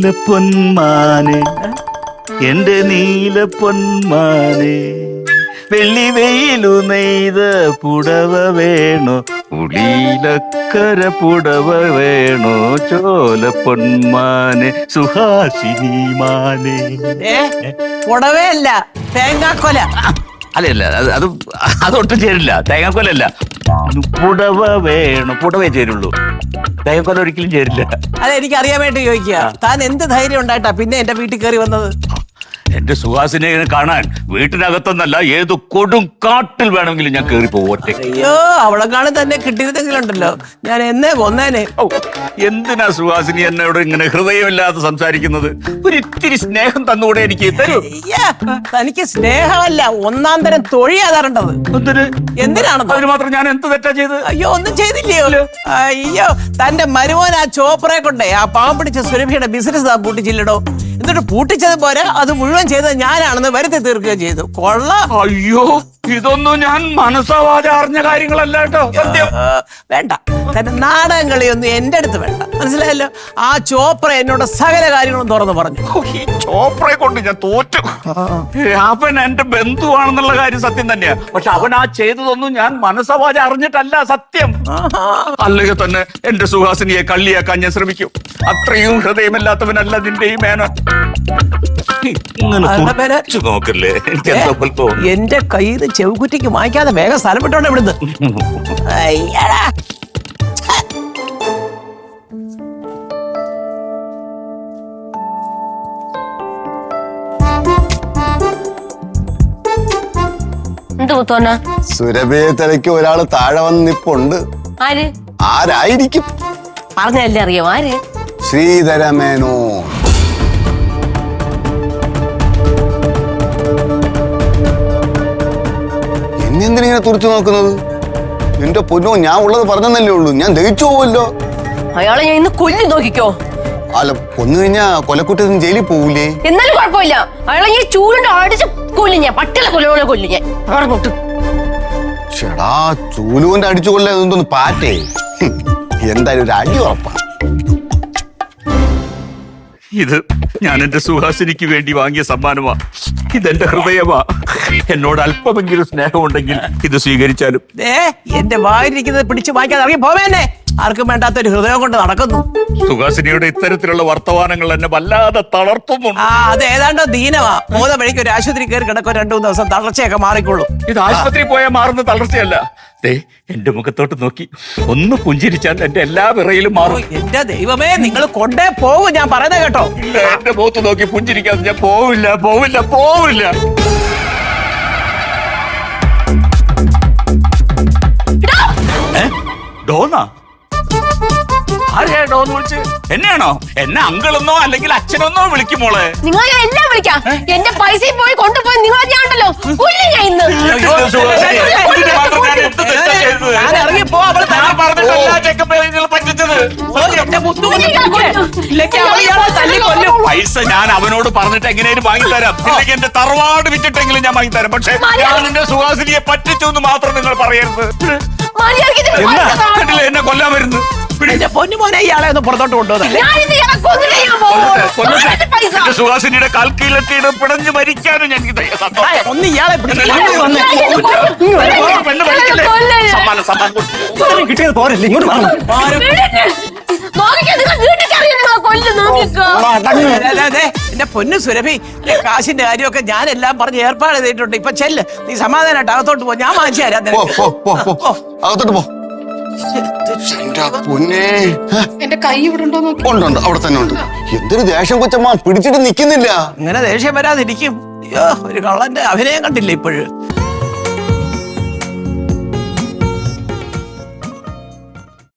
നീലപ്പൊന്മാനെ എന്റെ നീലപ്പൊന്മാനെ വെള്ളി വെയിലു നെയ്ത പുടവ വേണോ? ഉളിയിലക്കര പുടവ വേണോ? ചോല പൊന്മാനെ സുഹാസിനി മാനെ ഏ പുടവേ അല്ല അത് അത് അതൊട്ടും ചേരില്ല. തേങ്ങാക്കൊലല്ല. പുടവ വേണം പുടവേ ചേരുള്ളൂ. തേങ്ങാക്കൊല ഒരിക്കലും ചേരില്ല. അല്ല എനിക്ക് അറിയാൻ വേണ്ടി ചോദിക്കുക. താൻ എന്ത് ധൈര്യം ഉണ്ടായിട്ടാ പിന്നെ എന്റെ വീട്ടിൽ കയറി വന്നത്? എന്റെ സുഹാസിനെ കാണാൻ വീട്ടിനകത്തൊന്നല്ല ഏത് കൊടും കാട്ടിൽ വേണമെങ്കിലും ഞാൻ കേറി പോവട്ടെ അയ്യോ അവളെ കാണാൻ തന്നെ കിട്ടിയിരുന്നെങ്കിലുണ്ടല്ലോ. ഞാൻ എന്നെ കൊന്നേനെ ഔ, എന്തിനാ സുഹാസിനി എന്നോട് ഇങ്ങനെ ഹൃദയമില്ലാതെ സംസാരിക്കുന്നത്? ഒരു ഇത്തിരി സ്നേഹം തന്നുകൂടെ എനിക്ക്? തരൂ. അയ്യാ, തനിക്ക് സ്നേഹമല്ല ഒന്നാം തരം തൊഴിയാ തരേണ്ടത്. എന്തിന്? എന്തിനാണെന്നോ? അതിന് മാത്രം ഞാൻ എന്ത് തെറ്റാ ചെയ്ത്? അയ്യോ ഒന്നും ചെയ്തില്ലയോ? അയ്യോ തന്റെ മരുമോൻ ആ ചോപ്പറെ കൊണ്ടേ ആ പാവം പിടിച്ച സുരഭിയുടെ ബിസിനസ് ആ പൂട്ടിച്ചില്ലടോ. എന്നിട്ട് പൂട്ടിച്ചത് പോരാ അത് മുഴുവൻ ചെയ്തത് ഞാനാണെന്ന് വരുത്തി തീർക്കുകയും ചെയ്തു. കൊള്ളാം അയ്യോ. ഇതൊന്നും ഞാൻ മനസ്സാവാതെ അറിഞ്ഞ കാര്യങ്ങളല്ല കേട്ടോ സത്യം. വേണ്ട. തന്റെ നാടകം കളിയൊന്നും എന്റെ അടുത്ത് വേണ്ട. മനസ്സിലായല്ലോ? ആ ചോപ്ര എന്നോട് സകല കാര്യങ്ങളും തുറന്നു പറഞ്ഞു. ഓ, ഈ ചോപ്രയെ കൊണ്ട് ഞാൻ തോറ്റു. ഏ, അവൻ എന്റെ ബന്ധുവാണെന്നുള്ള കാര്യം സത്യം തന്നെയാ. പക്ഷെ അവൻ ആ ചെയ്തതൊന്നും ഞാൻ മനസ്സവാച അറിഞ്ഞിട്ടല്ല സത്യം. അല്ലെങ്കിൽ തന്നെ എന്റെ സുഹാസിനിയെ കള്ളിയാക്കാൻ ഞാൻ ശ്രമിക്കും. അത്രയും ഹൃദയമില്ലാത്തവനല്ല നിന്റെ ഈ മേനോൻ. ഇങ്ങനെ അല്ല, മേനോൻ. തുറച്ചു നോക്കല്ലേ? എനിക്ക് എന്തോ പോലെ തോന്നുന്നു. എന്റെ കയ്യിൽ ചെവുകുറ്റിക്ക് വാങ്ങിക്കാതെ വേഗം സ്ഥലം വിട്ടോണ്ട് ഇവിടുന്ന്. അയ്യടാ സുരഭിയെ തിരക്ക് ഒരാൾ താഴെ വന്ന് നിപ്പുണ്ട്. ആര്? ആരായിരിക്കും? പറഞ്ഞല്ലേ അറിയോ? ആര്? ശ്രീധരമേനോ തുറച്ചു നോക്കുന്നത്? എന്റെ പൊന്നോ ഞാൻ ഉള്ളത് പറഞ്ഞെന്നല്ലേ ഉള്ളൂ. ഞാൻ ദഹിച്ചു പോവല്ലോ അയാളെ ഞാൻ ഇന്ന് കൊല്ലു നോക്കിക്കോ. അല്ല കൊന്നു കഴിഞ്ഞാ കൊലക്കുറ്റത്തിന് ജയിലിൽ പോവില്ലേ എന്നാലും കുഴപ്പമില്ല. അയാളെ ഞാൻ ചൂടുണ്ട് അടിച്ച് കൊല്ലും ഞാൻ. പട്ടികളെ കൊല്ലോളെ കൊല്ലും ഞാൻ. അവിടെ ചേടാ ചൂലുകൊണ്ട് അടിച്ചു കൊല്ലാൻ എന്തോന്ന് പാറ്റേ? എന്തായാലും ഒരു അടി ഉറപ്പാ. ഇത് ഞാൻ എന്റെ സുഹാസിനിക്ക് വേണ്ടി വാങ്ങിയ സമ്മാനമാ. ഇതെന്റെ ഹൃദയമാ. എന്നോട് അല്പമെങ്കിലും സ്നേഹമുണ്ടെങ്കിൽ ഇത് സ്വീകരിച്ചാലും. ഏ എന്റെ വായിരിക്കുന്നത് പിടിച്ചു വാങ്ങിക്കാതെ ഇറങ്ങി പോവേന്നെ ആർക്കും വേണ്ടാത്ത ഒരു ഹൃദയം കൊണ്ട് നടക്കുന്നു. സുഹാസിനിയുടെ ഇത്തരത്തിലുള്ള വർത്തമാനങ്ങൾ എന്നെ വല്ലാതെ തളർത്തുന്നു ആ അത് ഏതാണ്ടോ ദീനവാ മൂന്ന വഴിക്ക് ഒരു ആശുപത്രി കയറി കിടക്കും രണ്ടു മൂന്ന് ദിവസം തളർച്ചയൊക്കെ മാറിക്കൊള്ളൂ ഇത് ആശുപത്രി പോയാൽ മാറുന്ന തളർച്ചയല്ല. ദേ എന്റെ മുഖത്തോട്ട് നോക്കി. ഒന്ന് പുഞ്ചിരിച്ചാൽ എന്റെ എല്ലാ വിറയിലും മാറും. എന്റെ ദൈവമേ നിങ്ങൾ കൊണ്ടേ പോകും ഞാൻ പറയുന്നത് കേട്ടോ. ഇല്ല, എന്റെ മുഖത്ത് നോക്കി പുഞ്ചിരിക്കാതെ ഞാൻ പോവില്ല പോവില്ല പോവില്ല? ഡോന്നാ? ആരെയാ ഡോന്ന് വിളിച്ച് എന്നെയാണോ എന്നെ അങ്കിളെന്നോ അല്ലെങ്കിൽ അച്ഛനെന്നോ വിളിക്കും മോളെ നിങ്ങൾ ഞാൻ എല്ലാം വിളിക്കാം എന്റെ പൈസ പോയി കൊണ്ടുപോയി നിങ്ങൾ ഞാൻ ഉണ്ടല്ലോ കൊല്ലും ഞാൻ ഇന്ന് അയ്യോ, മാത്രം ഞാൻ ഇറങ്ങിപ്പോ അവൾ പറഞ്ഞിട്ടല്ല ചെക്കപ്പേ പറ്റിച്ചത് പൈസ ഞാൻ അവനോട് പറഞ്ഞിട്ട് എങ്ങനെയും വാങ്ങിത്തരാം ഇല്ലെങ്കിൽ എന്റെ തറവാട് വിറ്റിട്ടെങ്കിലും ഞാൻ വാങ്ങിത്തരാം പക്ഷെ ഞാൻ നിന്റെ സുഹാസിനിയെ പറ്റിച്ചു എന്ന് മാത്രം നിങ്ങൾ പറയരുത് എന്നെ കൊല്ലാൻ വരുന്നു പിടി. പൊന്നു മോനെ ഇയാളെ ഒന്ന് പുറത്തോട്ട് കൊണ്ടുവന്നേ. ഞാൻ ഇത് ഇയാളെ കൊന്നിട്ടേ ഞാൻ പോകുള്ളൂ. കൊല്ലട്ടെ. എന്റെ പൈസ. എന്റെ സുഹാസിനിയുടെ കാൽക്കീലത്തിയുടെ പിടഞ്ഞു മരിക്കാനും ഞാൻ ഒന്ന് ഇയാളെ. കിട്ടിയത് പോരല്ലേ ഇങ്ങോട്ട്. എന്റെ പൊന്നു സുരഭി കാശിന്റെ കാര്യമൊക്കെ ഞാനെല്ലാം എല്ലാം പറഞ്ഞ് ഏർപ്പാട് ചെയ്തിട്ടുണ്ട്. ഇപ്പൊ ചെല്ല് നീ സമാധാനമായിട്ട് അകത്തോട്ട് പോ. ഞാൻ വാങ്ങിച്ചു തരാം പോ പോ പോ. പോ. അകത്തോട്ട് പോ. എന്റെ കൈ ഇവിടെ ഉണ്ടോ നോക്കി. ഉണ്ട് ഉണ്ട്. അവിടെ തന്നെ ഉണ്ട്. എന്തൊരു ദേഷ്യം കൊച്ചമ്മ. പിടിച്ചിട്ട് നിക്കുന്നില്ല. ഇങ്ങനെ ദേഷ്യം വരാതിരിക്കും. അയ്യോ ഒരു കള്ളന്റെ അഭിനയം കണ്ടില്ല ഇപ്പോഴും?